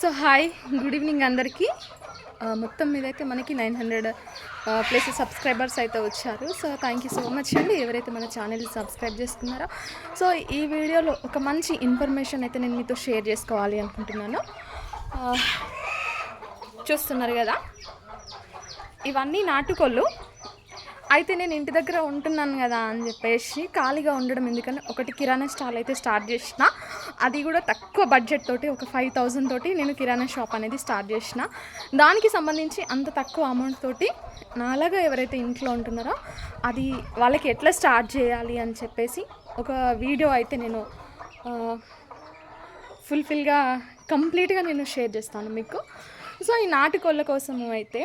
So hi good evening అందరికీ. మొత్తం మీద అయితే మనకి నైన్ హండ్రెడ్ ప్లస్ సబ్స్క్రైబర్స్ అయితే వచ్చారు. So thank you so much అండి. ఎవరైతే మన ఛానల్ సబ్స్క్రైబ్ చేసుకున్నారో సో ఈ వీడియోలో ఒక మంచి ఇన్ఫర్మేషన్ అయితే నేను మీతో షేర్ చేసుకోవాలి అనుకుంటున్నాను. చూస్తున్నారు కదా? ఇవన్నీ నాటుకోళ్ళు. అయితే నేను ఇంటి దగ్గర ఉంటున్నాను కదా అని చెప్పేసి ఖాళీగా ఉండడం ఎందుకని ఒకటి కిరాణా స్టాల్ అయితే స్టార్ట్ చేసిన. అది కూడా తక్కువ బడ్జెట్ తోటి ఒక ఫైవ్ థౌజండ్ తోటి నేను కిరాణా షాప్ అనేది స్టార్ట్ చేసిన. దానికి సంబంధించి అంత తక్కువ అమౌంట్ తోటి నాలాగా ఎవరైతే ఇంట్లో ఉంటున్నారో అది వాళ్ళకి ఎట్లా స్టార్ట్ చేయాలి అని చెప్పేసి ఒక వీడియో అయితే నేను ఫుల్ఫిల్గా కంప్లీట్గా నేను షేర్ చేస్తాను మీకు. సో ఈ నాటుకోళ్ళ కోసము అయితే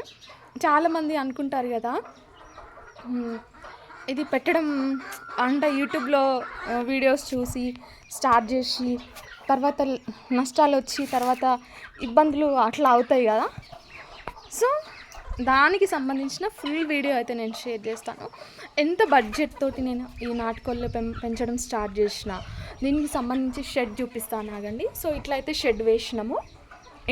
చాలామంది అనుకుంటారు కదా ఇది పెట్టడం అంటే యూట్యూబ్లో వీడియోస్ చూసి స్టార్ట్ చేసి తర్వాత నష్టాలు వచ్చి తర్వాత ఇబ్బందులు అట్లా అవుతాయి కదా. సో దానికి సంబంధించిన ఫుల్ వీడియో అయితే నేను షేర్ చేస్తాను. ఎంత బడ్జెట్ తోటి నేను ఈ నాటుకోళ్ళు పెం పెంచడం స్టార్ట్ చేసిన దీనికి సంబంధించి షెడ్ చూపిస్తాను ఆగండి. సో ఇట్లా అయితే షెడ్ వేసినాము.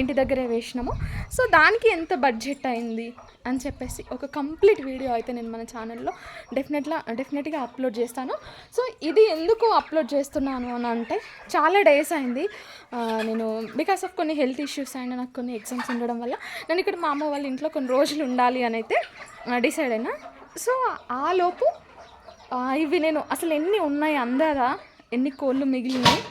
ఇంటి దగ్గరే వేసినాము. సో దానికి ఎంత బడ్జెట్ అయింది అని చెప్పేసి ఒక కంప్లీట్ వీడియో అయితే నేను మన ఛానల్లో డెఫినెట్లా డెఫినెట్గా అప్లోడ్ చేస్తాను. సో ఇది ఎందుకు అప్లోడ్ చేస్తున్నాను అని అంటే చాలా డేస్ అయింది. నేను బికాస్ ఆఫ్ కొన్ని హెల్త్ ఇష్యూస్ అండ్ నాకు కొన్ని ఎగ్జామ్స్ ఉండడం వల్ల నేను ఇక్కడ మా అమ్మ వాళ్ళ ఇంట్లో కొన్ని రోజులు ఉండాలి అని అయితే డిసైడ్ అయినా. సో ఆ లోపు ఇవి నేను అసలు ఎన్ని ఉన్నాయి అందరా ఎన్ని కోళ్ళు మిగిలినాయి?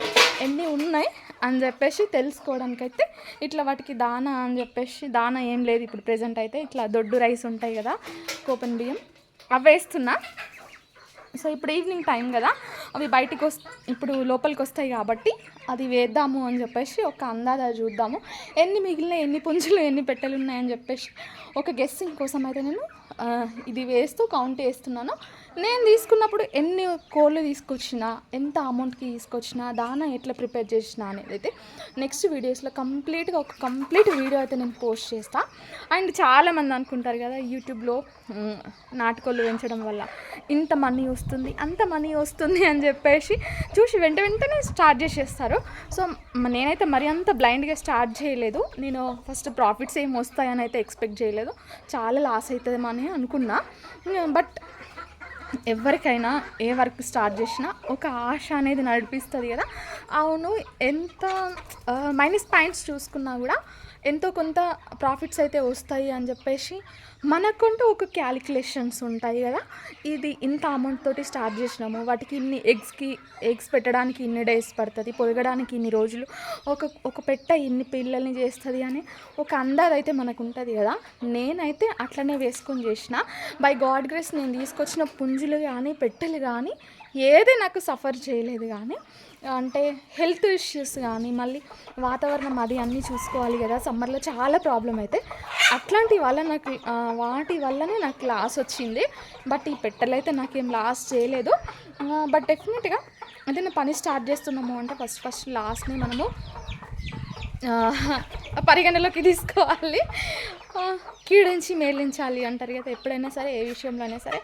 ఎన్ని ఉన్నాయి అని చెప్పేసి తెలుసుకోవడానికైతే ఇట్లా వాటికి దానా అని చెప్పేసి దానా ఏం లేదు ఇప్పుడు ప్రెజెంట్ అయితే ఇట్లా దొడ్డు రైస్ ఉంటాయి కదా కోపన్ బియ్యం అవి వేస్తున్నా. సో ఇప్పుడు ఈవినింగ్ టైం కదా అవి బయటికి వస్ ఇప్పుడు లోపలికి వస్తాయి కాబట్టి అది వేద్దాము అని చెప్పేసి ఒక అందాదా చూద్దాము. ఎన్ని మిగిలిన ఎన్ని పుంజులు ఎన్ని పెట్టెలు ఉన్నాయని చెప్పేసి ఒక గెస్సింగ్ కోసం అయితే నేను ఇది వేస్తూ కౌంట్ చేస్తున్నాను. నేను తీసుకున్నప్పుడు ఎన్ని కోళ్ళు తీసుకొచ్చినా ఎంత అమౌంట్కి తీసుకొచ్చినా దానా ఎట్లా ప్రిపేర్ చేసిన అనేది అయితే నెక్స్ట్ వీడియోస్లో కంప్లీట్గా ఒక కంప్లీట్ వీడియో అయితే నేను పోస్ట్ చేస్తాను అండ్ చాలామంది అనుకుంటారు కదా యూట్యూబ్లో నాటుకోళ్ళు పెంచడం వల్ల ఇంత మనీ వస్తుంది అంత మనీ వస్తుంది అని చెప్పేసి చూసి వెంట వెంటనే స్టార్ట్ చేసేస్తారు. సో నేనైతే మరి అంత బ్లైండ్గా స్టార్ట్ చేయలేదు. నేను ఫస్ట్ ప్రాఫిట్స్ ఏం వస్తాయని అయితే ఎక్స్పెక్ట్ చేయలేదు. చాలా లాస్ అవుతుందేమో అని అనుకున్నా. బట్ ఎవరికైనా ఏ వర్క్ స్టార్ట్ చేసినా ఒక ఆశ అనేది నడిపిస్తుంది కదా. అవును ఎంత మైనస్ పాయింట్స్ చూసుకున్నా కూడా ఎంతో కొంత ప్రాఫిట్స్ అయితే వస్తాయి అని చెప్పేసి మనకుంటూ ఒక క్యాలిక్యులేషన్స్ ఉంటాయి కదా. ఇది ఇంత అమౌంట్ తోటి స్టార్ట్ చేసినాము వాటికి ఇన్ని ఎగ్స్కి ఎగ్స్ పెట్టడానికి ఇన్ని డేస్ పడుతుంది పొదగడానికి ఇన్ని రోజులు ఒక ఒక పెట్ట ఇన్ని పిల్లల్ని చేస్తుంది అని ఒక అందాది అయితే మనకు ఉంటుంది కదా. నేనైతే అట్లనే వేసుకొని చేసిన. బై గాడ్ గ్రేస్ నేను తీసుకొచ్చిన పుంజులు కానీ పెట్టెలు కానీ ఏది నాకు సఫర్ చేయలేదు కానీ అంటే హెల్త్ ఇష్యూస్ కానీ మళ్ళీ వాతావరణం అది అన్నీ చూసుకోవాలి కదా సమ్మర్లో చాలా ప్రాబ్లం అయితే అట్లాంటి వల్ల నాకు వాటి వల్లనే నాకు లాస్ వచ్చింది. బట్ ఈ పెట్టెలైతే నాకేం లాస్ చేయలేదు. బట్ డెఫినెట్గా ఏదైనా పని స్టార్ట్ చేస్తున్నాము అంటే ఫస్ట్ ఫస్ట్ లాస్ని మనము పరిగణలోకి తీసుకోవాలి. కీడించి మేలించాలి అంటారు కదా ఎప్పుడైనా సరే ఏ విషయంలో అయినా సరే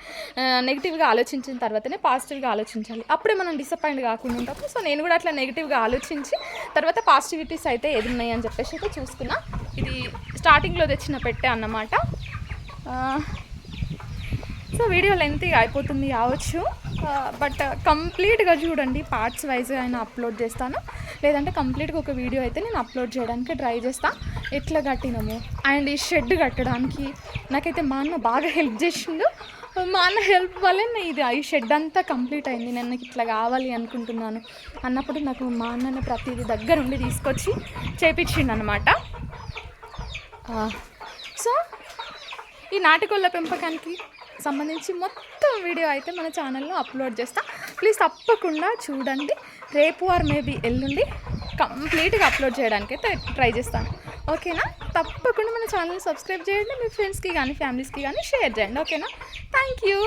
నెగిటివ్గా ఆలోచించిన తర్వాతనే పాజిటివ్గా ఆలోచించాలి. అప్పుడే మనం డిసప్పాయింట్ కాకుండా ఉంటాము. సో నేను కూడా అట్లా నెగిటివ్గా ఆలోచించి తర్వాత పాజిటివిటీస్ అయితే ఏది ఉన్నాయి అని చెప్పేసి అయితే చూసుకున్నా. ఇది స్టార్టింగ్లో తెచ్చిన పెట్టే అన్నమాట. సో వీడియో లెంతీగా అయిపోతుంది కావచ్చు. బట్ కంప్లీట్గా చూడండి పార్ట్స్ వైజ్గా అయినా అప్లోడ్ చేస్తాను. లేదంటే కంప్లీట్గా ఒక వీడియో అయితే నేను అప్లోడ్ చేయడానికి ట్రై చేస్తాను ఎట్లా కట్టినాము? అండ్ ఈ షెడ్ కట్టడానికి నాకైతే మా అన్న బాగా హెల్ప్ చేసిండు. మా అన్న హెల్ప్ వల్లే నా ఇది ఈ షెడ్ అంతా కంప్లీట్ అయింది. నేను ఇట్లా కావాలి అనుకుంటున్నాను అన్నప్పుడు నాకు మా అన్నని ప్రతిదీ దగ్గరుండి తీసుకొచ్చి చేపించిండు అనమాట సో ఈ నాటుకోళ్ళ పెంపకానికి సంబంధించి మొత్తం వీడియో అయితే మన ఛానల్లో అప్లోడ్ చేస్తా. ప్లీజ్ తప్పకుండా చూడండి. రేపు ఆర్ మేబీ ఎల్లుండి కంప్లీట్గా అప్లోడ్ చేయడానికి అయితే ట్రై చేస్తాను. ఓకేనా? తప్పకుండా మన ఛానల్ సబ్స్క్రైబ్ చేయండి. మీ ఫ్రెండ్స్కి కానీ ఫ్యామిలీస్కి కానీ షేర్ చేయండి. ఓకేనా? Thank you.